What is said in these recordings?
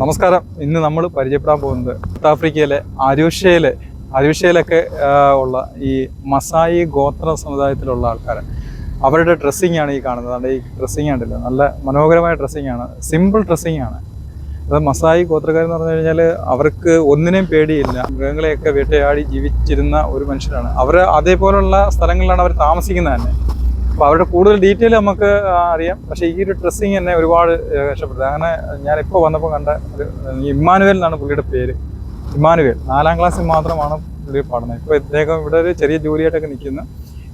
നമസ്കാരം. ഇന്ന് നമ്മൾ പരിചയപ്പെടാൻ പോകുന്നത് സൗത്ത് ആഫ്രിക്കയിലെ അരൂഷ്യയിലൊക്കെ ഉള്ള ഈ മസായി ഗോത്ര സമുദായത്തിലുള്ള ആൾക്കാർ അവരുടെ ഡ്രസ്സിങ് ആണ് ഈ കാണുന്നത്. അതുകൊണ്ട് ഈ ഡ്രസ്സിങ് ഉണ്ടല്ലോ നല്ല മനോഹരമായ ഡ്രസ്സിങ് ആണ് സിമ്പിൾ ഡ്രസ്സിങ് ആണ് അത് മസായി ഗോത്രക്കാരെന്ന് പറഞ്ഞു കഴിഞ്ഞാൽ അവർക്ക് ഒന്നിനെയും പേടിയില്ല. മൃഗങ്ങളെയൊക്കെ വേട്ടയാടി ജീവിച്ചിരുന്ന ഒരു മനുഷ്യരാണ്. അവർ അതേപോലുള്ള സ്ഥലങ്ങളിലാണ് അവർ താമസിക്കുന്നത് തന്നെ. അപ്പോൾ അവരുടെ കൂടുതൽ ഡീറ്റെയിൽ നമുക്ക് അറിയാം. പക്ഷേ ഈ ഒരു ഡ്രസ്സിങ് എന്നെ ഒരുപാട് രക്ഷപ്പെട്ടത് അങ്ങനെ ഞാനിപ്പോൾ വന്നപ്പോൾ കണ്ട ഒരു ഇമ്മാനുവേൽ എന്നാണ് പുള്ളിയുടെ പേര്. ഇമ്മാനുവേൽ. നാലാം ക്ലാസ്സിൽ മാത്രമാണ് പുള്ളി പാടുന്നത്. ഇപ്പോൾ ഇദ്ദേഹം ഇവിടെ ഒരു ചെറിയ ജോലിയായിട്ടൊക്കെ നിൽക്കുന്നു.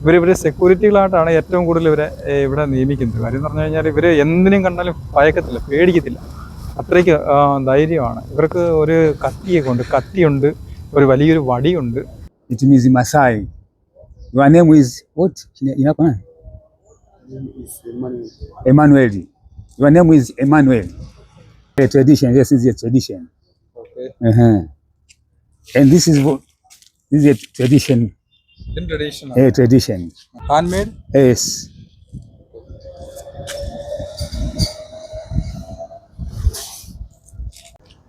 ഇവർ ഇവർ സെക്യൂരിറ്റികളായിട്ടാണ് ഏറ്റവും കൂടുതൽ ഇവരെ ഇവിടെ നിയമിക്കുന്നത്. കാര്യം എന്ന് പറഞ്ഞു കഴിഞ്ഞാൽ ഇവർ എന്തിനും കണ്ടാലും ഭയക്കത്തില്ല പേടിക്കത്തില്ല. അത്രയ്ക്ക് ധൈര്യമാണ്. ഇവർക്ക് ഒരു കത്തിയൊക്കെ ഉണ്ട് കത്തിയുണ്ട് ഒരു വലിയൊരു വടിയുണ്ട്. It means Masai. Emmanuel. Your name is Emmanuel. A tradition. This is a tradition. Okay. Uh-huh. And this is what, this is a tradition. In tradition. A tradition. Handmade? Yes.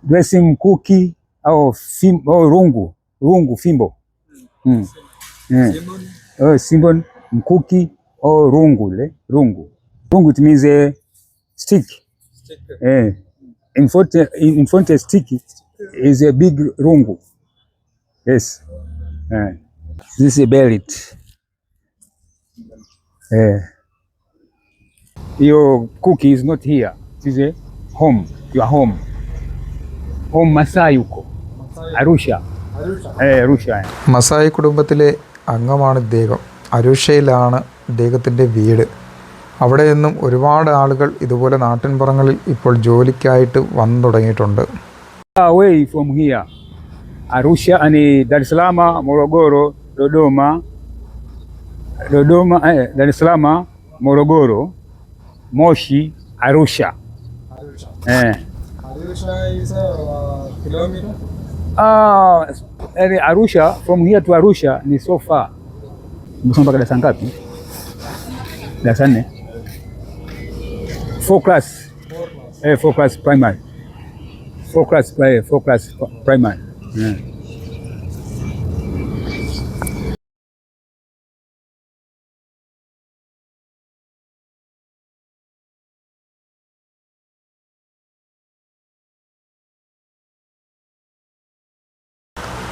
Dressing cookie or fim, or rungu, rungu fimbo. Mm. Mm. Simbon. Oh, Simon, mkuki or Rungu, le? Rungu. Rungu it means a stick. Eh. In front, in, in front a stick is a big rungu. Yes. Eh. This is a belt. Eh. Your cookie is not here. It is a home. Your home. Home Masai uko. Arusha. Eh, Arusha. eh. Masai കുടുംബത്തിലെ അംഗമാണ് ഇദ്ദേഹം അരുഷയിലാണ് ഇദ്ദേഹത്തിന്റെ വീട് അവിടെ നിന്നും ഒരുപാട് ആളുകൾ ഇതുപോലെ നാട്ടിൻപുറങ്ങളിൽ ഇപ്പോൾ ജോലിക്കായിട്ട് വന്നു തുടങ്ങിയിട്ടുണ്ട് away from here. Arusha ani Dar es Salaam, Morogoro, Dodoma, Dodoma, eh, Dar es Salaam, Morogoro, Moshi, Arusha. Eh. arusha is how kilometer Ah, eh, Arusha from here to Arusha ni so far. Mpaka darasa ngapi? Darasa nne. Four class. Eh, four class primary. Four class, four class primary.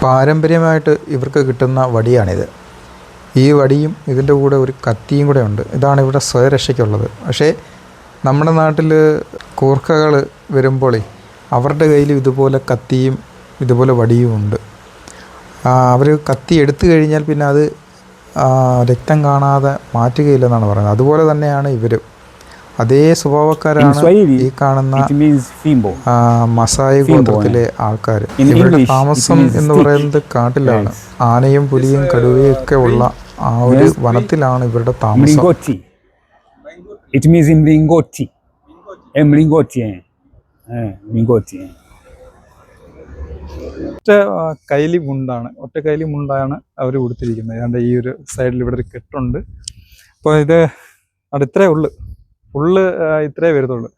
പാരമ്പര്യമായിട്ട് ഇവർക്ക് കിട്ടുന്ന വടിയാണിത് ഈ വടിയും ഇതിന്റെ കൂടെ ഒരു കത്തിയും കൂടെ ഉണ്ട്. ഇതാണ് ഇവിടെ സ്വയരക്ഷയ്ക്കുള്ളത്. പക്ഷേ നമ്മുടെ നാട്ടിൽ കൂർക്കകൾ വരുമ്പോഴേ അവരുടെ കയ്യിൽ ഇതുപോലെ കത്തിയും ഇതുപോലെ വടിയും ഉണ്ട്. അവർ കത്തി എടുത്തു കഴിഞ്ഞാൽ പിന്നെ അത് രക്തം കാണാതെ മാറ്റുകയില്ലെന്നാണ് പറയുന്നത്. അതുപോലെ തന്നെയാണ് ഇവർ അതേ സ്വഭാവക്കാരാണ് ഈ കാണുന്ന മസായി ഗോത്രത്തിലെ ആൾക്കാർ ഇവരുടെ താമസം എന്ന് പറയുന്നത് കാട്ടിലാണ്. ആനയും പുലിയും കടുവയും ഒക്കെ ഉള്ള ആ ഒരു വനത്തിലാണ് ഇവരുടെ താമസം. It means in Mlingochi Mlingochi. Eh. ഒറ്റ കൈലി മുണ്ടാണ്. ഒറ്റ കൈലി മുണ്ടാണ് അവർ കൊടുത്തിരിക്കുന്നത്. ഏതാണ്ട് ഈ ഒരു സൈഡിൽ ഇവിടെ ഒരു കെട്ടുണ്ട്. അപ്പോൾ ഇത് അവിടെ ഇത്രേ ഉള്ളു. ഉള്ളു ഇത്രേ വരത്തുള്ളൂ